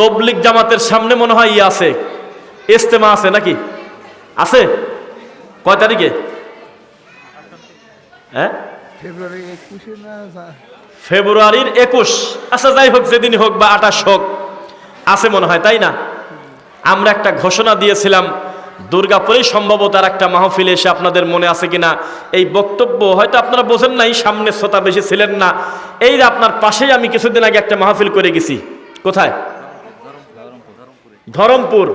তবলিক জামাতের সামনে মনে হয় ইয়ে আছে ইস্তেমা আছে নাকি? আছে? কয় তারিখে? হ্যাঁ? ফেব্রুয়ারির একুশ। আচ্ছা যাই হোক যেদিন হোক বা আঠাশ হোক, আছে মনে হয়, তাই না? আমরা একটা ঘোষণা দিয়েছিলাম, দুর্গাপুরেই সম্ভবত আর একটা মাহফিলে এসে আপনাদের মনে আছে কিনা? এই বক্তব্য হয়তো আপনারা বোঝেন নাই, সামনে শ্রোতা বেশি ছিলেন না। এই আপনার পাশেই আমি কিছুদিন আগে একটা মাহফিল করে গেছি। কোথায়? ধরমপুর।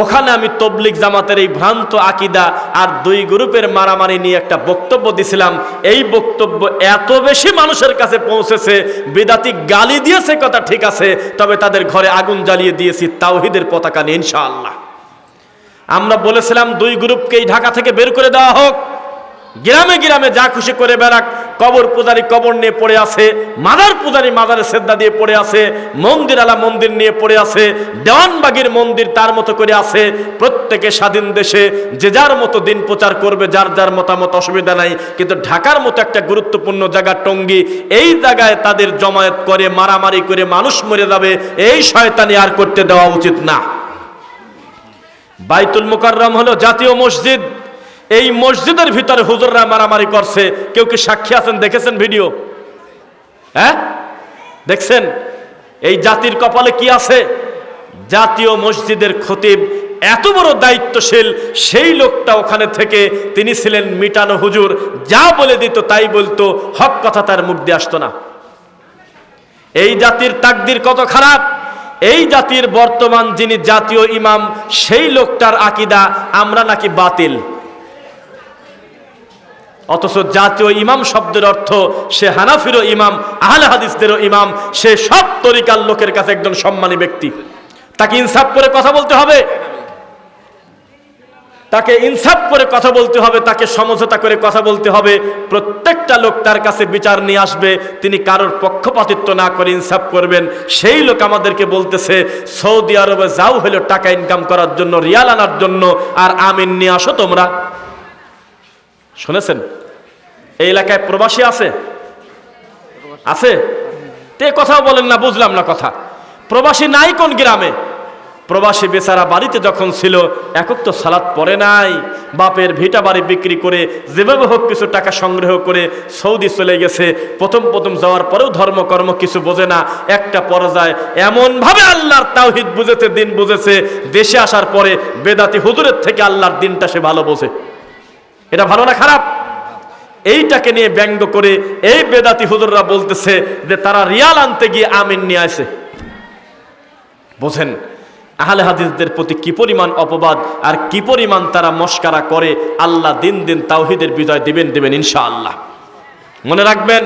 ওখানে আমি তবলিক জামাতের এই ভ্রান্ত আকিদা আর দুই গ্রুপের মারামারি নিয়ে একটা বক্তব্য দিছিলাম। এই বক্তব্য এত বেশি মানুষের কাছে পৌঁছেছে, বিদাতি গালি দিয়েছে কথা ঠিক আছে, তবে তাদের ঘরে আগুন জ্বালিয়ে দিয়েছি তাওহিদের পতাকা নিয়ে ইনশাআল্লাহ। আমরা বলেছিলাম দুই গ্রুপকেই ঢাকা থেকে বের করে দেওয়া হোক। গ্রামে গ্রামে যা খুশি করে বেড়াক কবর পূজারি কবর নিয়ে পড়ে আছে, মাদার পূজারি মাদারে শ্রদ্ধা দিয়ে পড়ে আছে, মন্দির আলা মন্দির নিয়ে পড়ে আছে, দেওয়ানবাগির মন্দির তার মতো করে আছে। প্রত্যেকে স্বাধীন দেশে যে যার মতো দিন প্রচার করবে, যার যার মতামত অসুবিধা নাই। কিন্তু ঢাকার মতো একটা গুরুত্বপূর্ণ জায়গা টঙ্গী, এই জায়গায় তাদের জমায়েত করে, মারামারি করে মানুষ মরে যাবে, এই শয়তানি আর করতে দেওয়া উচিত না। বাইতুল মুকাররম হলো জাতীয় মসজিদ। এই মসজিদের ভিতরে হুজুররা মারামারি করছে। কেউ কি সাক্ষী আছেন? দেখেছেন ভিডিও? হ্যাঁ? দেখছেন? এই জাতির কপালে কি আছে? জাতীয় মসজিদের খতিব এত বড় দায়িত্বশীল, সেই লোকটা ওখানে থেকে তিনি ছিলেন মিটানো হুজুর। যা বলে দিত, তাই বলতো, হক কথা তার মুখ দিয়ে আসতো না। এই জাতির তাকদির কত খারাপ? এই জাতির বর্তমান যিনি জাতীয় ইমাম, সেই লোকটার আকিদা আমরা নাকি বাতিল। অথচ জাতীয় ইমাম শব্দের অর্থ, সে হানাফিরও ইমাম, আহলে হাদিসদেরও ইমাম, সে সব তরিকার লোকের কাছে একজন সম্মানী ব্যক্তি। তাকে ইনসাফ করে কথা বলতে হবে। তাকে ইনসাফ করে কথা বলতে হবে, তাকে সমঝোতা করে কথা বলতে হবে। প্রত্যেকটা লোক তার কাছে বিচার নিয়ে আসবে, তিনি কারোর পক্ষপাতিত্ব না করে ইনসাফ করবেন। সেই লোক আমাদেরকে বলতেছে, সৌদি আরবে যাও হলো টাকা ইনকাম করার জন্য, রিয়াল আনার জন্য, আর আমিন নিয়ে আসো তোমরা। শুনেছেন? এই এলাকায় প্রবাসী আছে? আছে? তে কথাও বলেন না, বুঝলাম না কথা। প্রবাসী নাই কোন গ্রামে? প্রবাসী বেচারা বাড়িতে যখন ছিল, একক তো সালাদ পড়ে নাই। বাপের ভিটা বাড়ি বিক্রি করে যেভাবে হোক কিছু টাকা সংগ্রহ করে সৌদি চলে গেছে। প্রথম প্রথম যাওয়ার পরেও ধর্মকর্ম কিছু বোঝে না। একটা পর্যায়ে এমনভাবে আল্লাহর তাওহিদ বুঝেছে, দিন বুঝেছে। দেশে আসার পরে বেদাতি হুজুরের থেকে আল্লাহর দিনটা সে ভালো বোঝে। এটা ভালো না খারাপ? এইটাকে নিয়ে ব্যঙ্গ করে এই বেদাতি হুজুররা বলতেছে যে তারা রিয়াল আনতে গিয়ে আমিন নিয়ে আসে। বোঝেন, আহলে হাদিসদের প্রতি কি পরিমাণ অপবাদ আর কি পরিমাণ তারা মস্কারা করে, আল্লাহ দিন দিন তাওহিদের বিজয় দিবেন দিবেন ইনশাআল্লাহ। মনে রাখবেন,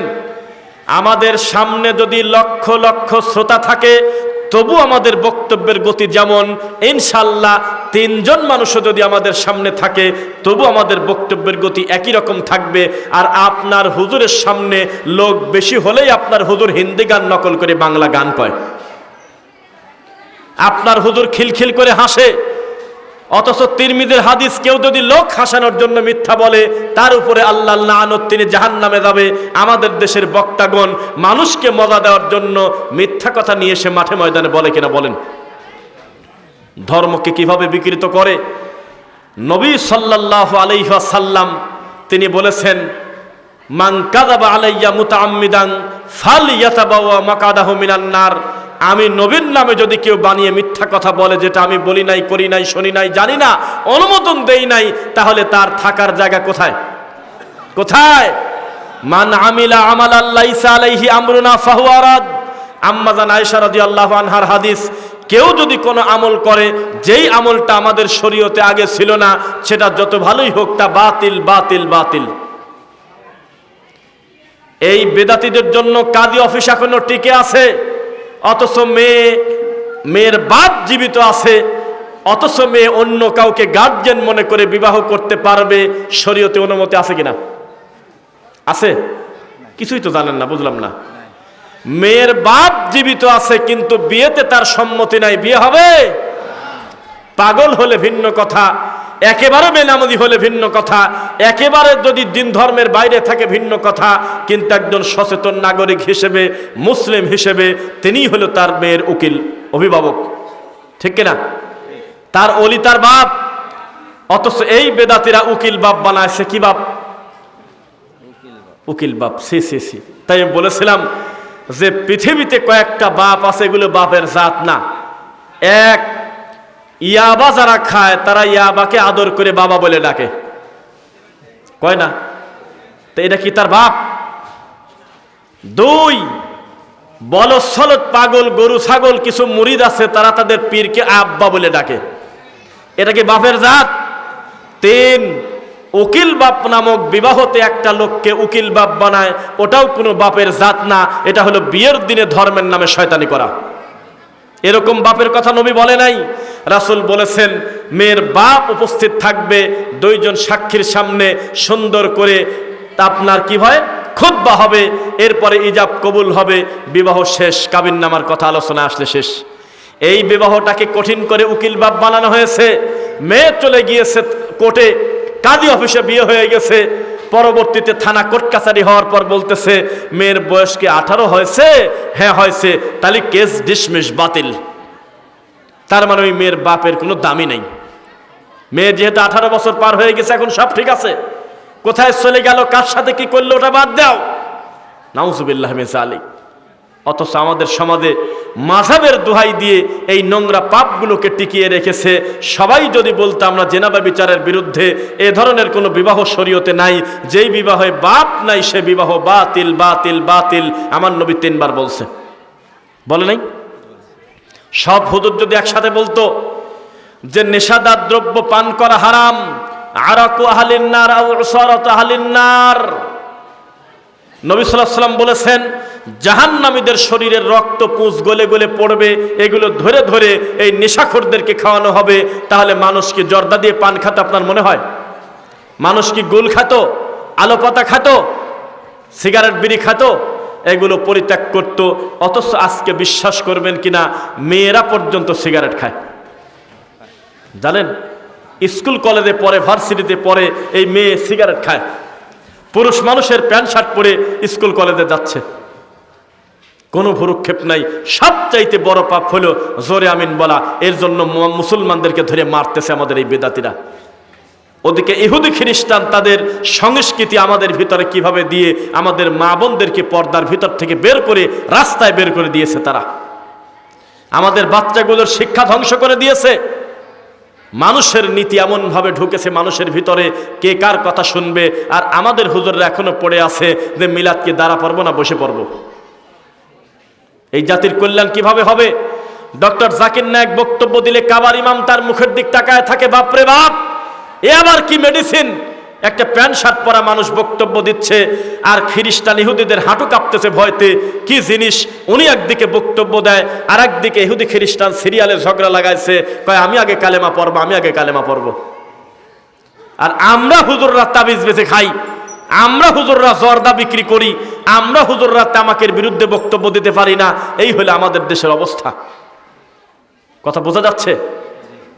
আমাদের সামনে যদি লক্ষ লক্ষ শ্রোতা থাকে তবু আমাদের বক্তব্যের গতি যেমন, ইনশাল্লাহ তিনজন মানুষও যদি আমাদের সামনে থাকে, তবু আমাদের বক্তব্যের গতি একই রকম থাকবে। আর আপনার হুজুরের সামনে লোক বেশি হলেই আপনার হুজুর হিন্দি গান নকল করে বাংলা গান পায় আপনার হুজুর খিলখিল করে হাসে। অথচ তিরমিদের হাদিস কেউ যদি লোক হাসানোর জন্য মিথ্যা বলে, তার উপরে আল্লাহ লানত, তিনি জাহান নামে যাবে। আমাদের দেশের বক্তাগণ মানুষকে মজা দেওয়ার জন্য মিথ্যা কথা নিয়ে এসে মাঠে ময়দানে বলে কিনা বলেন। ধর্মকে কীভাবে বিকৃত করে? নবী সাল্লাল্লাহু আলাইহি সাল্লাম তিনি বলেছেন, মান কাযাবা আলাইয়া মুতাআম্মিদান ফালইয়াতাবাওয়া মাকাদাহু মিনান নার। আমি নবীর নামে যদি কেউ বানিয়ে মিথ্যা কথা বলে, যেটা আমি বলি নাই, করি নাই, শুনি নাই, জানি না, অনুমোদন দেই নাই, তাহলে তার থাকার জায়গা কোথায়? কোথায়? মান আমিলা আমাল আল্লাইসা আলাইহি আমরুনা ফাহুয়ারাদ আম্মাজান আয়েশা রাদিয়াল্লাহু আনহার হাদিস, কেউ যদি কোনো আমল করে, যেই আমলটা আমাদের শরীয়তে আগে ছিল না, সেটা যত ভালোই হোক তা বাতিল বাতিল বাতিল। এই বেদাতিদের জন্য কাদি অফিস এখনও টিকে আছে। অথচ মেয়ে, মেয়ের বাপ জীবিত আছে, অথচ মেয়ে অন্য কাউকে গার্জেন মনে করে বিবাহ করতে পারবে, শরীয়তে অনুমতি আছে কিনা? আছে? কিছুই তো জানেন না, বুঝলাম না। মেয়ের বাপ জীবিত আছে, কিন্তু বিয়েতে তার সম্মতি নাই, বিয়ে হবে? পাগল হলে ভিন্ন কথা। একেবারে বেনামদি হলে ভিন্ন কথা। একেবারে যদি দিন ধর্মের বাইরে থাকে ভিন্ন কথা, কিন্তু একজন সচেতন নাগরিক হিসেবে, মুসলিম হিসেবে, তিনিই হলো তার মেয়ের উকিল, অভিভাবক। ঠিক কিনা? তার অলি তার বাপ, অথচ এই বেদাতিরা উকিল বাপ বানায়, সে কি বাপ? উকিল বাপ, সি সি সি। তাই আমি বলেছিলাম যে পৃথিবীতে কয়েকটা বাপ আছে, এগুলো বাপের জাত না। এক ইয়াবা যারা খায়, তারা ইয়াবাকে আদর করে বাবা বলে ডাকে। কয় না? তো এটা কি তার বাপ? দুই বলসলত পাগল, গরু, ছাগল, কিছু মুরিদ আছে, তারা তাদের পীরকে আব্বা বলে ডাকে। এটা কি বাপের জাত? তিন, উকিল বাপ নামক বিবাহতে একটা লোককে উকিল বাপ বানায়, ওটাও কোনো বাপের জাত না, এটা হলো বিয়ের দিনে ধর্মের নামে শয়তানি করা। এরকম বাপের কথা নবী বলে নাই। রাসুল বলেছেন, মেয়ের বাপ উপস্থিত থাকবে, দুইজন সাক্ষীর সামনে সুন্দর করে আপনার কি হয়? খুদ্া হবে, এরপরে ইজাব কবুল হবে, বিবাহ শেষ, কাবিন নামার কথা আলোচনা আসলে শেষ। এই বিবাহটাকে কঠিন করে উকিল বাপ বানানো হয়েছে, মেয়ে চলে গিয়েছে কোর্টে, কাজী অফিসে বিয়ে হয়ে গেছে পরবর্তীতে থানা কোর্ট কাছারি হওয়ার পর বলতেছে, মেয়ের বয়স কি আঠারো হয়েছে? হ্যাঁ হয়েছে। তাহলে কেস ডিসমিস, বাতিল। তার মানে ওই মেয়ের বাপের কোনো দামি নেই। মেয়ের যেহেতু আঠারো বছর পার হয়ে গেছে, এখন সব ঠিক আছে। কোথায় চলে গেল, কার সাথে কি করল, ওটা বাদ দাও। নাউজুবিল্লাহ আলী অথচ আমাদের সমাজে মাঝাবের দোহাই দিয়ে এই নোংরা পাপগুলোকে টিকিয়ে রেখেছে। সবাই যদি বলতো আমরা জেনাবা বিচারের বিরুদ্ধে এ ধরনের কোনো বিবাহ শরীয়তে নাই, যেই বিবাহে বাপ নাই সে বিবাহ বাতিল বাতিল বাতিল, আমার নবী তিনবার বলছে। বলে নাই? সব হুদুর যদি একসাথে বলতো যে নেশাদার দ্রব্য পান করা হারাম, আরাকু আহালিন্নার আউ উসারাত আহালিন্নার নবী সাল্লাম বলেছেন, জাহান্নামীদের শরীরের রক্ত পুঁজ গলে গলে পড়বে, এগুলো ধরে ধরে এই নেশাখোরদেরকে খাওয়ানো হবে, তাহলে মানুষ কি জর্দা দিয়ে পান খাতে আপনার মনে হয়? মানুষ কি গুল খাত, আলো পাতা খাত, সিগারেট বিড়ি খাতো? এগুলো পরিত্যাগ করতো, অথচ আজকে বিশ্বাস করবেন কিনা, মেয়েরা পর্যন্ত সিগারেট খায়। জানেন, স্কুল কলেজে পরে ভার্সিটিতে পরে এই মেয়ে সিগারেট খায়। পুরুষ মানুষের প্যান্ট শার্ট পরে স্কুল কলেজে যাচ্ছে। কোনো ভুরুক্ষেপ নাই। সবচাইতে বড় পাপ হলো, জোরে আমিন বলা। এর জন্য মুসলমানদেরকে ধরে মারতেছে আমাদের এই বেদাতিরা। ওদিকে ইহুদি খ্রিস্টান তাদের সংস্কৃতি আমাদের ভিতরে কীভাবে দিয়ে আমাদের মা বোনদেরকে পর্দার ভিতর থেকে বের করে, রাস্তায় বের করে দিয়েছে তারা। আমাদের বাচ্চাগুলোর শিক্ষা ধ্বংস করে দিয়েছে। মানুষের নীতি এমনভাবে ঢুকেছে মানুষের ভিতরে কে কার কথা শুনবে, আর আমাদের হুজুররা এখনও পড়ে আছে যে মিলাদকে দাঁড়া পারব না বসে পড়ব। এই জাতির কল্যাণ কীভাবে হবে? ডক্টর জাকির নায়ক বক্তব্য দিলে কাবার ইমাম তার মুখের দিক তাকায় থাকে, বাপরে বাপ, এ আবার কি মেডিসিন একটা প্যান্ট শার্ট পরা মানুষ বক্তব্য দিচ্ছে, আর খ্রিস্টান ইহুদিদের হাঁটু কাঁপতেছে ভয়তে। কি জিনিস? উনি একদিকে বক্তব্য দেয় আর একদিকে ইহুদি খ্রিস্টান সিরিয়ালে ঝগড়া লাগাইছে, কয়, আমি আগে কালেমা পড়ব, আমি আগে কালেমা পড়ব। আর আমরা হুজুররা তাবিজ বেঁচে খাই, আমরা হুজুররা জর্দা বিক্রি করি, আমরা হুজুররা তামাকের বিরুদ্ধে বক্তব্য দিতে পারি না, এই হলো আমাদের দেশের অবস্থা। কথা বোঝা যাচ্ছে?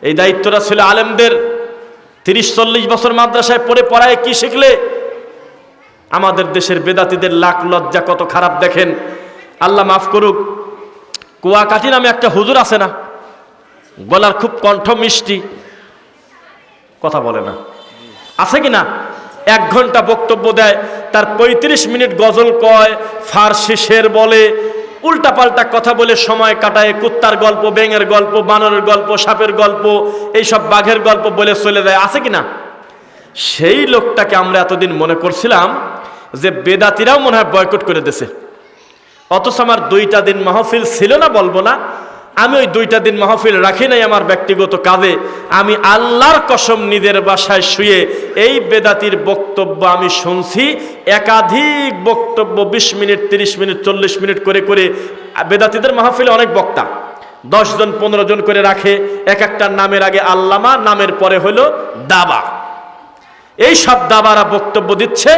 এই দায়িত্বটা ছিল আলেমদের তিরিশ চল্লিশ বছর মাদ্রাসায় পড়ে পড়ায় কি শিখলে? আমাদের দেশের বেদাতিদের লাখ লজ্জা, কত খারাপ দেখেন। আল্লাহ মাফ করুক, কুয়াকাটি নামে একটা হুজুর আছে না? গলার খুব কণ্ঠ মিষ্টি। কথা বলে না। আছে কি না? এক ঘণ্টা বক্তব্য দেয়, তার ৩৫ মিনিট গজল কয়, ফার্সি শের বলে উল্টাপাল্টা কথা বলে সময় কাটায়, কুত্তার গল্প বেঙের গল্প, বানরের গল্প, সাপের গল্প, এইসব বাঘের গল্প বলে চলে যায়। আছে কিনা? সেই লোকটাকে আমরা এতদিন মনে করছিলাম যে বেদাতিরাও মনে হয় বয়কট করে দিছে অথচ আমার দুইটা দিন মাহফিল ছিল না বলব না আমি ওই দুইটা দিন মাহফিল রাখি নাই আমার ব্যক্তিগত কাজে। আমি আল্লাহর কসম নিজের বাসায় শুয়ে এই বেদাতির বক্তব্য আমি শুনছি। একাধিক বক্তব্য বিশ মিনিট, তিরিশ মিনিট, চল্লিশ মিনিট করে করে বেদাতিদের মাহফিলে অনেক বক্তা। দশ জন, পনেরো জন করে রাখে। এক একটা নামের আগে আল্লামা, নামের পরে হলো দাবা। এই সব দাবারা বক্তব্য দিচ্ছে।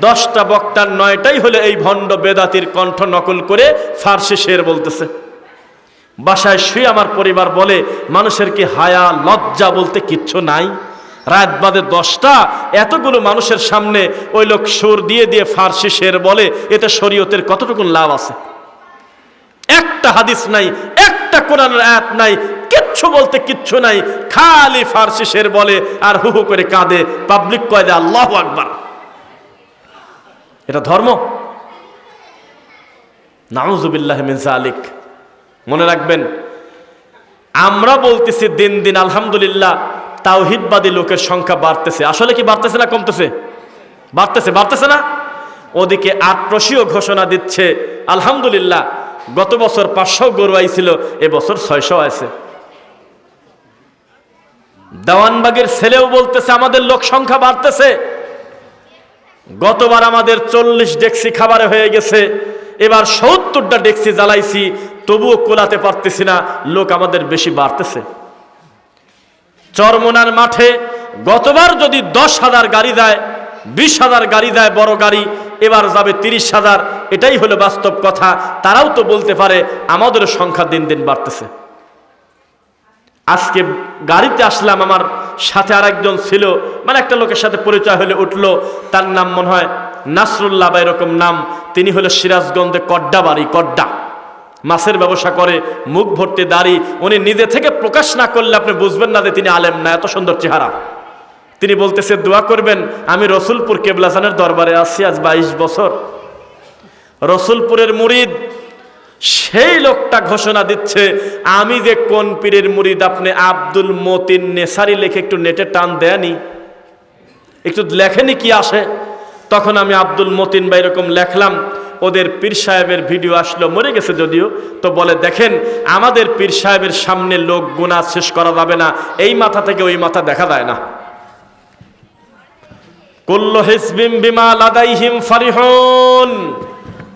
দশটা বক্তার নয়টাই হলে এই ভণ্ড বেদাতির কণ্ঠ নকল করে ফার্সি শের বলতেছে। বাসায় শুয়ে আমার পরিবার বলে, মানুষের কি হায়া, লজ্জা বলতে কিচ্ছু নাই? রাত বাদে দশটা, এতগুলো মানুষের সামনে ওই লোক সুর দিয়ে দিয়ে ফার্সি শের বলে, এতে শরীয়তের কতটুকু লাভ আছে? একটা হাদিস নাই, একটা কোরআনের আয়াত নাই, কিচ্ছু বলতে কিচ্ছু নাই, খালি ফার্সি শের বলে আর হু হু করে কাঁদে পাবলিক কয় যে, আল্লাহ আকবার। এটা ধর্ম? নাউজুবিল্লাহ মিন জালিক মনে রাখবেন, আমরা বলতেছি দিন দিন আলহামদুলিল্লাহ, তাওহিদবাদী লোকের সংখ্যা বাড়তেছে। আসলে কি বাড়তেছে না কমতেছে? বাড়তেছে বাড়তেছে না? ওদিকে আটরশিও ঘোষণা দিচ্ছে, আলহামদুলিল্লাহ, গত বছর পাঁচশো গরু আইছিল এবছর ছয়শো আছে। দেওয়ানবাগের ছেলেও বলতেছে, আমাদের লোক সংখ্যা বাড়তেছে। গতবার আমাদের চল্লিশ ডেক্সি খাবারে হয়ে গেছে, এবার সত্তরটা ডেক্সি জ্বালাইছি তবুও কোলাতে পারতেছি না, লোক আমাদের বেশি বাড়তেছে। চরমোনার মাঠে গতবার যদি দশ হাজার গাড়ি দেয়, বিশ হাজার গাড়ি দেয় বড় গাড়ি, এবার যাবে তিরিশ হাজার, এটাই হলো বাস্তব কথা। তারাও তো বলতে পারে, আমাদের সংখ্যা দিন দিন বাড়তেছে। আজকে গাড়িতে আসলাম, আমার সাথে আর একজন ছিল মানে একটা লোকের সাথে পরিচয় হলে উঠল, তার নাম মনে হয় নাসরুল্লাহ বা এরকম নাম, তিনি হলো সিরাজগঞ্জে কড্ডা বাড়ি কড্ডা। মাছের ব্যবসা করে, মুখ ভর্তি দাড়ি, উনি নিজে থেকে প্রকাশ না করলে আপনি বুঝবেন না যে তিনি আলেম না, এত সুন্দর চেহারা। তিনি বলতেছে, দোয়া করবেন, আমি রসুলপুর কেবলাসানের দরবারে আছি আজ বাইশ বছর। রসুলপুরের মুরিদ, সেই লোকটা ঘোষণা দিচ্ছে, আমি যে কোন পীরের মুরিদ আপনি আব্দুল মতিন নেসারি লেখে একটু নেটে টান দেয়নি? একটু লেখেনি কি আসে? তখন আমি আব্দুল মতিন বা এরকম লেখলাম ওদের পীর সাহেবের ভিডিও আসলো, মরে গেছে যদিও। তো বলে, দেখেন, আমাদের পীর সাহেবের সামনে লোক গুণা শেষ করা যাবে না। এই মাথা থেকে ওই মাথা দেখা যায় না। কুল্লু হিসবিম বিমা লাদাইহিম ফারিহুন।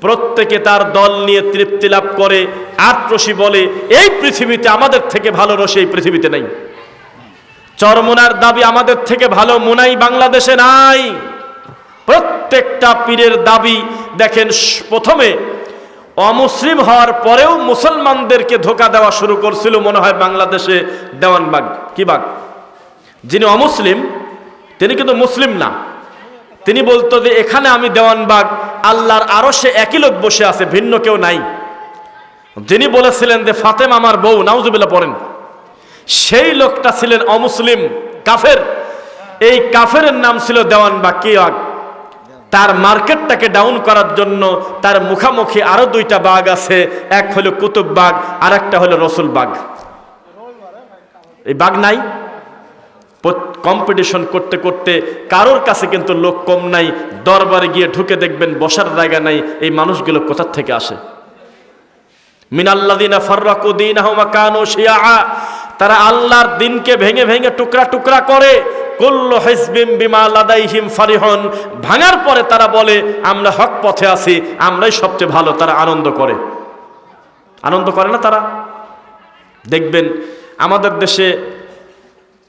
প্রত্যেকে তার দল নিয়ে তৃপ্তি লাভ করে। আটরসি বলে, এই পৃথিবীতে আমাদের থেকে ভালো রসে এই পৃথিবীতে নাই। চরমোনার দাবি আমাদের থেকে ভালো, মোনাই বাংলাদেশে নাই। প্রত্যেকটা পীরের দাবি দেখেন প্রথমে অমুসলিম হওয়ার পরেও মুসলমানদেরকে ধোকা দেওয়া শুরু করছিল, মনে হয় বাংলাদেশে দেওয়ানবাগ কি বাগ? যিনি অমুসলিম, তিনি কিন্তু মুসলিম না। তিনি বলতো যে, এখানে আমি দেওয়ানবাগ আল্লাহর আরও সে একই লোক বসে আছে, ভিন্ন কেউ নাই। যিনি বলেছিলেন যে, ফাতেম আমার বউ, নাউজুবিল্লাহ পড়েন। সেই লোকটা ছিলেন অমুসলিম, কাফের। এই কাফেরের নাম ছিল দেওয়ানবাগ কি বাগ? তার মার্কেটটাকে ডাউন করার জন্য তার মুখামুখি আরও দুইটা বাঘ আছে। এক হলো কুতুব বাঘ আর একটা হলো রসুল বাঘ। এই বাঘ নাই। কম্পিটিশন করতে করতে কারোর কাছে কিন্তু লোক কম নাই। দরবারে গিয়ে ঢুকে দেখবেন বসার জায়গা নাই। এই মানুষগুলো কোথার থেকে আসে? মিনাল্লাদিনা শিয়া। তারা আল্লাহর দিনকে ভেঙে ভেঙে টুকরা টুকরা করে। কুল্লু হিজবিম বিমা লাদাইহিম ফারিহন। ভাঙার পরে তারা বলে, আমরা হক পথে আছি, আমরাই সবচেয়ে ভালো। তারা আনন্দ করে। আনন্দ করে না তারা? দেখবেন, আমাদের দেশে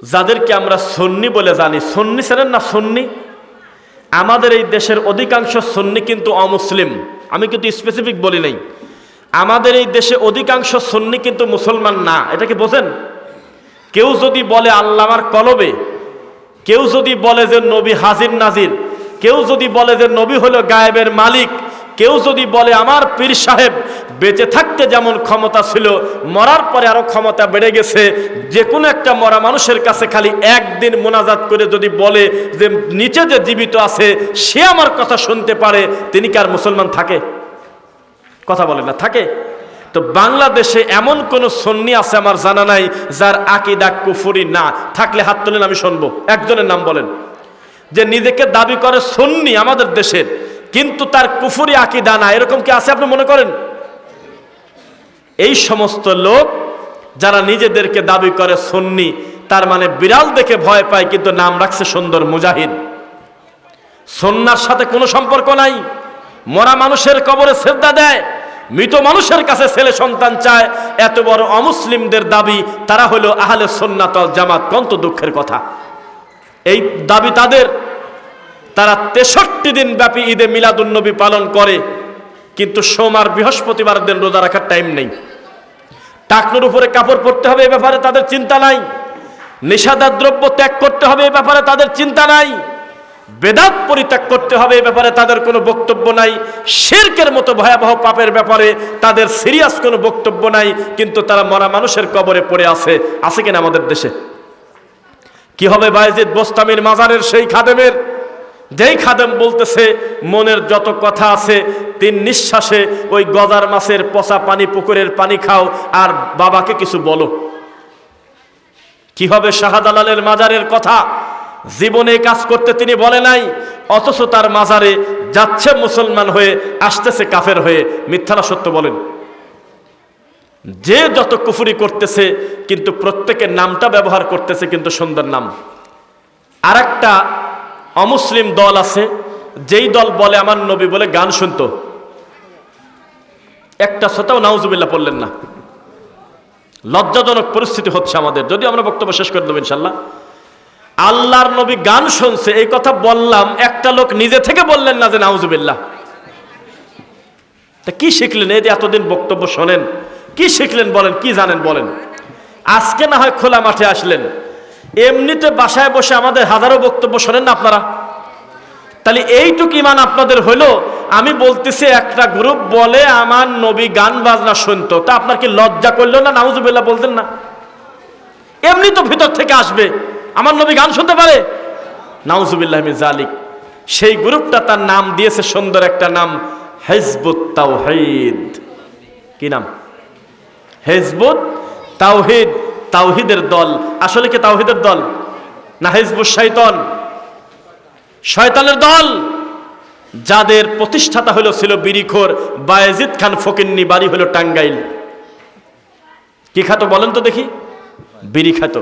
যাদেরকে আমরা সন্নি বলে জানি, সন্নি ছিলেন না সন্নি? আমাদের এই দেশের অধিকাংশ সন্নি কিন্তু অমুসলিম। আমি কিন্তু স্পেসিফিক বলি নাই। আমাদের এই দেশে অধিকাংশ সন্নি কিন্তু মুসলমান না। এটা কি বোঝেন? কেউ যদি বলে আল্লাহ আমার কলবে কেউ যদি বলে যে নবী হাজির নাজির, কেউ যদি বলে যে নবী হলো গায়েবের মালিক, কেউ যদি বলে আমার পীর সাহেব বেঁচে থাকতে যেমন ক্ষমতা ছিল, মরার পরে আরও ক্ষমতা বেড়ে গেছে, যে কোনো একটা মরা মানুষের কাছে খালি একদিন মোনাজাত করে যদি বলে যে নিচে যে জীবিত আছে, সে আমার কথা শুনতে পারে, তিনি কি আর মুসলমান থাকে? কথা বলে না, থাকে? তো বাংলাদেশে এমন কোন সন্নি আছে আমার জানা নাই, যার আকিদা কুফুরি না। থাকলে হাত তোলেন আমি শুনব। একজনের নাম বলেন। যে নিজেকে দাবি করে সন্নি আমাদের দেশের, কিন্তু তার কুফুরি আকিদা না। এরকম কি আছে আপনি মনে করেন? এই সমস্ত লোক যারা নিজেদেরকে দাবি করে সন্নি, তার মানে বিড়াল দেখে ভয় পায়, কিন্তু নাম রাখছে সুন্দর মুজাহিদ। সন্ন্যার সাথে কোনো সম্পর্ক নাই। মরা মানুষের কবরে শ্রদ্ধা দেয়। মৃত মানুষের কাছে ছেলে সন্তান চায়, এত বড় অমুসলিমদের দাবি, তারা হলো আহলে সন্ন্যাতল জামাত, কন্ত দুঃখের কথা। এই দাবি তাদের। তারা তেষট্টি দিন ব্যাপী ঈদে মিলাদুন্নবী পালন করে, কিন্তু সোমবার বৃহস্পতিবার দিন রোজা রাখার টাইম নেই। টাকনোর উপরে কাপড় পরতে হবে এ ব্যাপারে তাদের চিন্তা নাই। নেশাদার দ্রব্য ত্যাগ করতে হবে এ ব্যাপারে তাদের চিন্তা নাই। বেদাত পরিত্যাগ করতে হবে এ ব্যাপারে তাদের কোনো বক্তব্য নাই। শেরকের মতো ভয়াবহ পাপের ব্যাপারে তাদের সিরিয়াস কোনো বক্তব্য নাই, কিন্তু তারা মরা মানুষের কবরে পড়ে আছে। আছে কিনা আমাদের দেশে? কি হবে বায়েজিদ বোস্তামির মাজারের সেই খাদেমের? যেই খাদেম বলতেছে, মনের যত কথা আছে, তিন নিঃশ্বাসে ওই গজার মাছের পচা পানি, পুকুরের পানি খাও, আর বাবাকে কিছু বলো। কি হবে শাহাদালালের মাজারের কথা? জীবনে কাজ করতে তিনি বলে নাই, অথচ তার মাজারে যাচ্ছে মুসলমান হয়ে, আসতেছে কাফের হয়ে। মিথ্যারা সত্য বলেন। যে যত কুফুরি করতেছে, কিন্তু প্রত্যেকের নামটা ব্যবহার করতেছে কিন্তু সুন্দর নাম। আর একটা অমুসলিম দল আছে, যেই দল বলে আমার নবী বলে গান শুনতো। একটা শ্রোতাও নাউজুবিল্লাহ পড়লেন না। লজ্জাজনক পরিস্থিতি হচ্ছে আমাদের। যদি আমরা বক্তব্য শেষ করে দেবো ইনশাল্লাহ। আল্লাহর নবী গান শুনছে, এই কথা বললাম, একটা লোক নিজে থেকে বললেন না যে, নাউজুবিল্লাহ। তা কি শিখলেন? এই যে এতদিন বক্তব্য শোনেন, কি শিখলেন বলেন, কি জানেন বলেন? আজকে না হয় খোলা মাঠে আসলেন। এমনিতে বাসায় বসে আমাদের হাজারো বক্তব্য শোনেন না আপনারা? তাহলে এইটুকু ইমান আপনাদের হলো? আমি বলতেছি, একটা গ্রুপ বলে আমার নবী গান বাজনা শুনতো, তা আপনার কি লজ্জা করল না, নাউজুবিল্লাহ বলতেন না? এমনি তো ভিতর থেকে আসবে। আমার নবী গান শুনতে পারে? নাউজুবিল্লাহ জালিক সেই গ্রুপটা তার নাম দিয়েছে সুন্দর একটা নাম, হেজবুত তাওহিদ। কি নাম? হেজবুত তাওহিদ, তাওহিদের দল। আসলে কি তাওহিদের দল? না হেজবুত শৈতন শয়তানের দল? যাদের প্রতিষ্ঠাতা হলো, ছিল বিরিখোর বায়েজিদ খান ফকিন্নি, বাড়ি হলো টাঙ্গাইল। কি খাতো বলেন তো দেখি? বিড়ি খাত।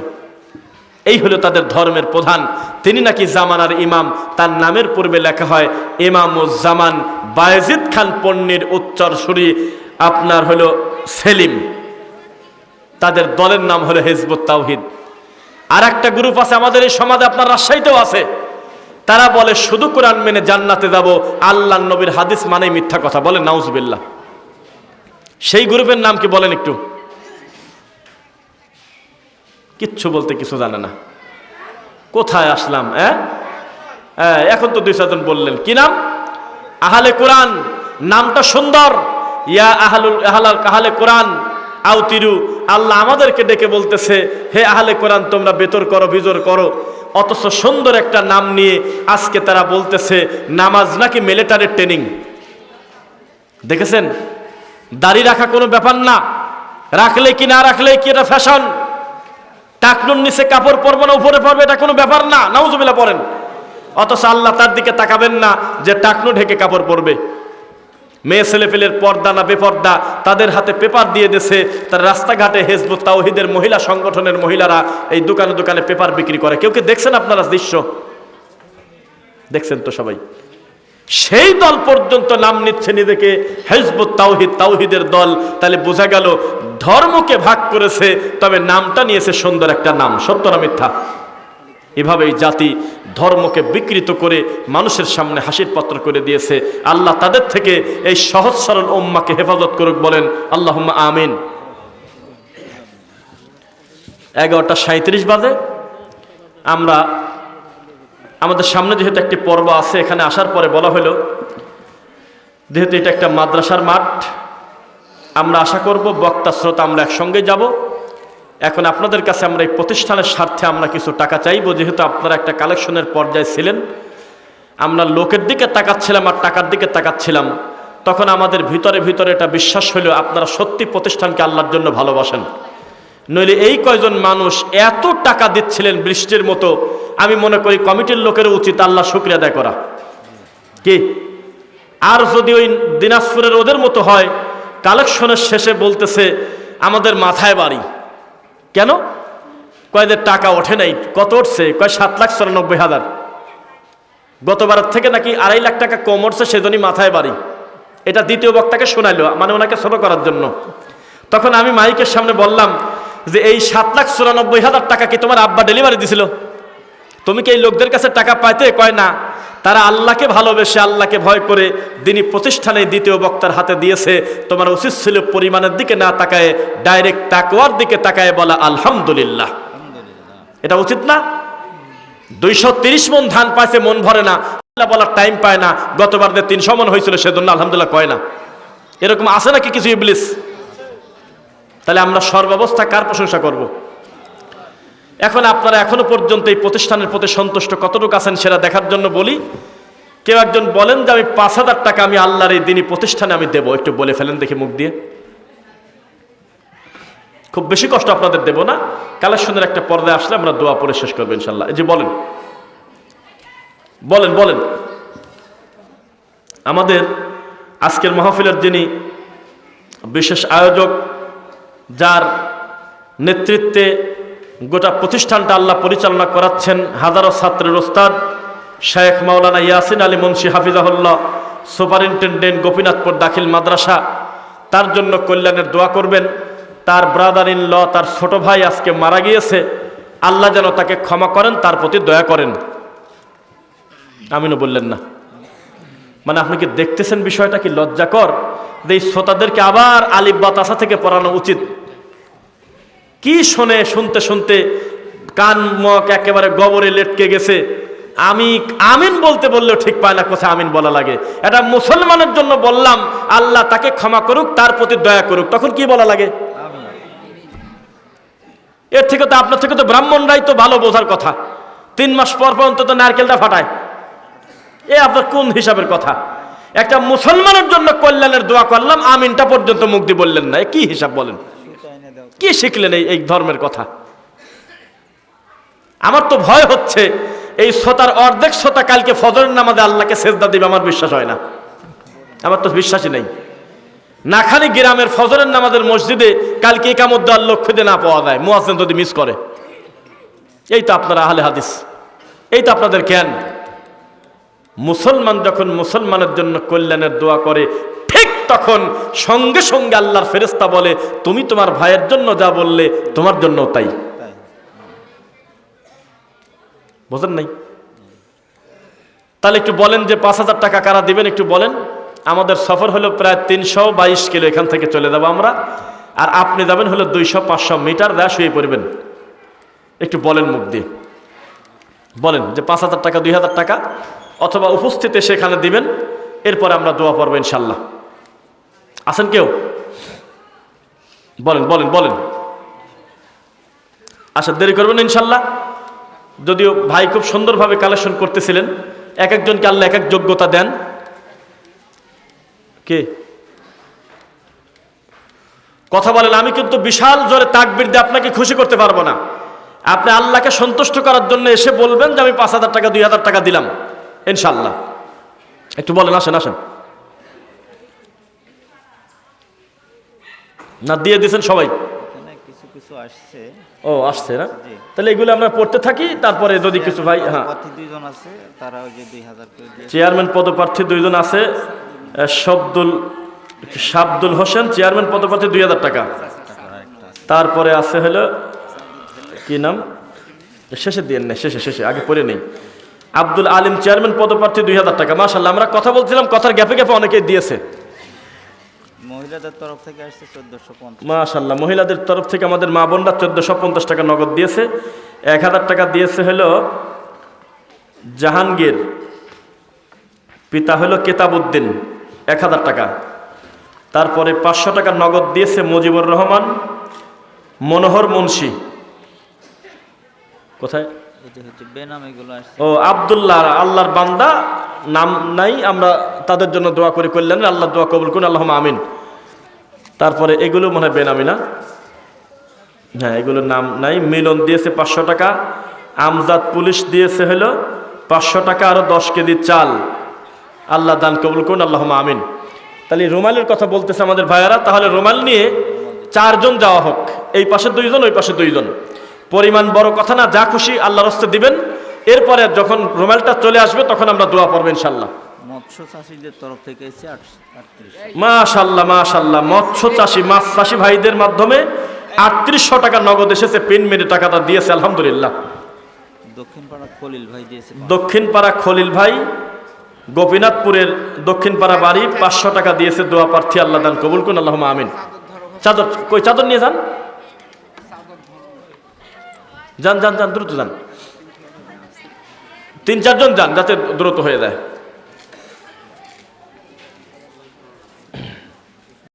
এই হলো তাদের ধর্মের প্রধান। তিনি নাকি জামানার ইমাম, তার নামের পূর্বে লেখা হয় ইমাম জামান বায়েজিদ খান পণ্যের উচ্চার সুরি, আপনার হলো সেলিম। তাদের দলের নাম হলো হেজবুত তাওহিদ। আর একটা গ্রুপ আছে আমাদের এই সমাজে, আপনার রাজশাহীতেও আছে। তারা বলে, শুধু কোরআন মেনে জান্নাতে যাব আল্লাহ নবীর হাদিস মানে মিথ্যা কথা। বলে, নাউজুবিল্লাহ। সেই গ্রুপের নাম কি বলেন একটু? কিচ্ছু বলতে কিছু জানে না। কোথায় আসলাম হ্যাঁ? হ্যাঁ, এখন তো দুই চারজন বললেন। কি নাম? আহালে কোরআন নামটা সুন্দর। ইয়া আহালুল আহালাল আহালে কোরআন আউতিরু। আল্লাহ আমাদেরকে ডেকে বলতেছে হে আহলে কোরআন তোমরা বেতর করো বিজর করো। অথচ সুন্দর একটা নাম নিয়ে আজকে তারা বলতেছে নামাজ নাকি মিলিটারির ট্রেনিং দেখেছেন? দাড়ি রাখা কোনো ব্যাপার না। রাখলে কি না রাখলে কি এটা ফ্যাশন টাকনুর নিচে কাপড় পরবো না, উপরে পরবে, এটা কোনো ব্যাপার না, নাউজুবিল্লাহ পড়েন। অথচ আল্লাহ তার দিকে তাকাবেন না যে টাকনু ঢেকে কাপড় পরবে। মেয়ে ছেলেপেলের পর্দা না বেপর্দা, তাদের হাতে পেপার দিয়ে দিয়েছে, তার রাস্তাঘাটে হেজবুত তাওহিদের মহিলা সংগঠনের মহিলারা এই দোকানে দোকানে পেপার বিক্রি করে। কেউ কি দেখছেন আপনারা দৃশ্য? দেখছেন তো সবাই। সেই দল পর্যন্ত নাম নিচ্ছে নিজেকে, হেজবুত তাওহিদ, তাওহিদের দল। তাহলে বোঝা গেল ধর্মকে ভাগ করেছে, তবে নামটা নিয়েছে সুন্দর একটা নাম, সত্য না মিথ্যা? এভাবে এই জাতি ধর্মকে বিকৃত করে মানুষের সামনে হাসির পাত্র করে দিয়েছে। আল্লাহ তাদের থেকে এই সহজ সরল ওম্মাকে হেফাজত করুক বলেন আল্লাহ আমিন। এগারোটা সাঁত্রিশ বাজে। আমরা, আমাদের সামনে যেহেতু একটি পর্ব আছে, এখানে আসার পরে বলা হলো, যেহেতু এটা একটা মাদ্রাসার মাঠ আমরা আশা করব বক্তা, শ্রোতা আমরা একসঙ্গে যাব। এখন আপনাদের কাছে আমরা এই প্রতিষ্ঠানের স্বার্থে আমরা কিছু টাকা চাইব। যেহেতু আপনারা একটা কালেকশনের পর্যায়ে ছিলেন, আমরা লোকের দিকে তাকাচ্ছিলাম আর টাকার দিকে তাকাচ্ছিলাম। তখন আমাদের ভিতরে ভিতরে এটা বিশ্বাস হলো আপনারা সত্যি প্রতিষ্ঠানকে আল্লাহর জন্য ভালোবাসেন। নইলে এই কয়জন মানুষ এত টাকা দিচ্ছিলেন বৃষ্টির মতো, আমি মনে করি কমিটির লোকের উচিত আল্লাহ শুক্রিয়া আদায় করা। কি? আর যদি ওই দিনাজপুরের ওদের মতো হয় কালেকশনের শেষে বলতেছে, আমাদের মাথায় বাড়ি। কেন? কয়দের টাকা ওঠে নাই, কত উঠছে? কয় সাত লাখ চুরানব্বই হাজার। গতবারের থেকে নাকি আড়াই লাখ টাকা কম উঠছে, সেজন্যই মাথায় বাড়ি। এটা দ্বিতীয় বক্তাকে শোনাইলো মানে ওনাকে ছোট করার জন্য। তখন আমি মাইকের সামনে বললাম যে, এই সাত লাখ চুরানব্বই হাজার টাকা কি তোমার আব্বা ডেলিভারি দিছিল? তুমি কি এই লোকদের কাছে টাকা পাইতে? কয় না। তারা আল্লাহকে ভালোবেসে আল্লাহকে ভয় করে দিনী প্রতিষ্ঠানে দ্বিতীয় বক্তার হাতে দিয়েছে। তোমার উচিত ছিল পরিমাণের দিকে না তাকায় ডাইরেক্ট তাকওয়ার দিকে তাকায় বলা আলহামদুলিল্লাহ। এটা উচিত না? দুইশো তিরিশ মন ধান পাইছে মন ভরে না। আল্লাহ বলার টাইম পায় না। গতবার যে তিনশো মন হয়েছিল সেজন্য আলহামদুলিল্লাহ কয় না। এরকম আছে নাকি কিছু ইবলিস? তাহলে আমরা সর্বাবস্থা কার প্রশংসা করব? এখন আপনারা এখনও পর্যন্ত এই প্রতিষ্ঠানের প্রতি সন্তুষ্ট কতটুকু আছেন সেটা দেখার জন্য বলি, কেউ একজন বলেন যে আমি পাঁচ হাজার টাকা আমি আল্লাহর এই দিনই প্রতিষ্ঠানে আমি দেবো। একটু বলে ফেলেন দেখি মুখ দিয়ে। খুব বেশি কষ্ট আপনাদের দেব না। কালেকশনের একটা পর্দায় আসলে আমরা দোয়া পরে শেষ করব ইনশাল্লাহ। যে বলেন বলেন বলেন। আমাদের আজকের মাহফিলের যিনি বিশেষ আয়োজক, যার নেতৃত্বে গোটা প্রতিষ্ঠানটা আল্লাহ পরিচালনা করাচ্ছেন হাজারো ছাত্রের ওস্তাদ শেখ মাওলানা ইয়াসিন আলী মুন্সি হাফিজাহুল্লাহ, সুপারিনটেন্ডেন্ট গোপীনাথপুর দাখিল মাদ্রাসা। তার জন্য কল্যাণের দোয়া করবেন। তার ব্রাদার ইন ল তার ছোট ভাই আজকে মারা গিয়েছে। আল্লাহ যেন তাকে ক্ষমা করেন, তার প্রতি দয়া করেন। আমিনও বললেন না। মানে আপনি কি দেখতেছেন বিষয়টা কি লজ্জাকর? যে এই শ্রোতাদেরকে আবার আলিফ বাতাসা থেকে পড়ানো উচিত। কি শোনে, শুনতে শুনতে কান, মক একেবারে গবরে লেটকে গেছে। আমি আমিন বলতে বললেও ঠিক পায় না, কোথায় আমিন বলা লাগে। এটা মুসলমানের জন্য বললাম, আল্লাহ তাকে ক্ষমা করুক, তার প্রতি দয়া করুক। তখন কি বলা লাগে? এর থেকে তো, আপনার থেকে তো ব্রাহ্মণরাই তো ভালো বোঝার কথা। তিন মাস পর পর অন্তত নারকেলটা ফাটায়। এ আপনার কোন হিসাবের কথা? একটা মুসলমানের জন্য কল্যাণের দোয়া করলাম, আমিনটা পর্যন্ত মুক্তি বললেন না। কি হিসাব বলেন? কি শিখলেন এই এই ধর্মের কথা? আমার তো ভয় হচ্ছে, এই শ্রোতার অর্ধেক শ্রোতা কালকে ফজরের নামাজে আল্লাহকে সেজদা দিবে, আমার বিশ্বাস হয় না। আমার তো বিশ্বাসই নেই। নাখানি গ্রামের ফজরের নামাজের মসজিদে কালকে একামত দেওয়ার লক্ষ্য দিয়ে না পাওয়া যায়, মুয়াজ্জিন যদি মিস করে। এই তো আপনারা আহলে হাদিস, এই তো আপনাদের জ্ঞান। মুসলমান যখন মুসলমানের জন্য কল্যাণের দোয়া করে তখন সঙ্গে সঙ্গে আল্লাহর ফেরেস্তা বলে, তুমি তোমার ভাইয়ের জন্য যা বললে, তোমার জন্য তাই। বোঝেন নাই? তাহলে একটু বলেন যে পাঁচ হাজার টাকা কারা দিবেন, একটু বলেন। আমাদের সফর হলো প্রায় তিনশো বাইশ কিলো, এখান থেকে চলে যাব আমরা। আর আপনি যাবেন হলো দুইশো, পাঁচশো মিটার দেয়া শুয়ে পড়বেন। একটু বলেন মুখ দিয়ে। বলেন যে পাঁচ হাজার টাকা, দুই হাজার টাকা, অথবা উপস্থিতে সেখানে দিবেন। এরপরে আমরা দোয়া পড়ব ইনশাল্লাহ। আছেন কেউ? বলেন বলেন বলেন। আচ্ছা দেরি করবেন ইনশাল্লাহ। যদিও ভাই খুব সুন্দরভাবে কালেকশন করতেছিলেন। এক একজনকে আল্লাহ এক এক যোগ্যতা দেন। কে? কথা বলেন, আমি কিন্তু বিশাল জোরে তাকবির দিয়ে আপনাকে খুশি করতে পারব না। আপনি আল্লাহকে সন্তুষ্ট করার জন্য এসে বলবেন যে আমি পাঁচ হাজার টাকা, দুই হাজার টাকা দিলাম। ইনশাল্লাহ। একটু বলেন, আসেন আসেন। না দিয়ে দিয়েছেন সবাই। ও আসছে না? তাহলে এগুলো আমরা পড়তে থাকি তারপরে যদি কিছু ভাই হ্যাঁ। চেয়ারম্যান পদপ্রার্থী দুইজন আছে শব্দুল শাবদুল হোসেন চেয়ারম্যান পদপ্রার্থী দুই হাজার টাকা। তারপরে আছে হলো কি নাম? শেষে দিয়ে নেই শেষে শেষে আগে পড়ে নেই। আব্দুল আলিম চেয়ারম্যান পদপ্রার্থী দুই হাজার টাকা। মাসাল্লাহ আমরা কথা বলছিলাম কথার গ্যাপে গ্যাপে অনেকেই দিয়েছে। মহিলাদের তরফ থেকে আসছে চোদ্দশো মাশাল্লাহ মহিলাদের তরফ থেকে আমাদের মা বোনরা চোদ্দশো পঞ্চাশ টাকা নগদ দিয়েছে। এক হাজার টাকা দিয়েছে হলো জাহাঙ্গীর পিতা হলো কেতাবুদ্দিন এক হাজার টাকা। তারপরে পাঁচশো টাকা নগদ দিয়েছে মুজিবুর রহমান মনোহর মুন্সি। কোথায়? ও আবদুল্লাহ আল্লাহর বান্দা নাম নাই আমরা তাদের জন্য দোয়া করে করলেন আল্লাহ দোয়া কবুল করুন আল্লাহ আমিন। তারপরে এগুলো মনে হয় বেনামি না? হ্যাঁ এগুলোর নাম নাই। মিলন দিয়েছে পাঁচশো টাকা, আমজাদ পুলিশ দিয়েছে হলো পাঁচশো টাকা আরও দশ কেজি চাল। আল্লাহ দান কবুল করুন আল্লাহ আমিন। তাহলে রুমালের কথা বলতেছে আমাদের ভাইয়ারা, তাহলে রুমাল নিয়ে চারজন যাওয়া হোক। এই পাশে দুইজন, ওই পাশে দুইজন। পরিমাণ বড় কথা না, যা খুশি আল্লাহ রস্তে দিবেন। এরপরে যখন রুমালটা চলে আসবে, তখন আমরা দোয়া পড়ব ইনশাল্লাহ মৎস্য চাষিদের তরফ থেকে এসেছে মাশাল্লাহ মাশাল্লাহ। মৎস্য চাষি মাছ চাষি ভাইদের মাধ্যমে আটত্রিশশো টাকা নগদ এসেছে পিন মেরে টাকাটা দিয়েছে আলহামদুলিল্লাহ। দক্ষিণ পাড়া খলিল ভাই দিয়েছে দক্ষিণ খলিল ভাই গোপীনাথপুরের দক্ষিণ পাড়া বাড়ি পাঁচশো টাকা দিয়েছে দোয়া প্রার্থী আল্লাহ দান কবুল করুন আল্লাহ আমিন। চাদর কই চাদর নিয়ে যান? যান যান যান দ্রুত যান। তিন চারজন যান যাতে দ্রুত হয়ে যায়।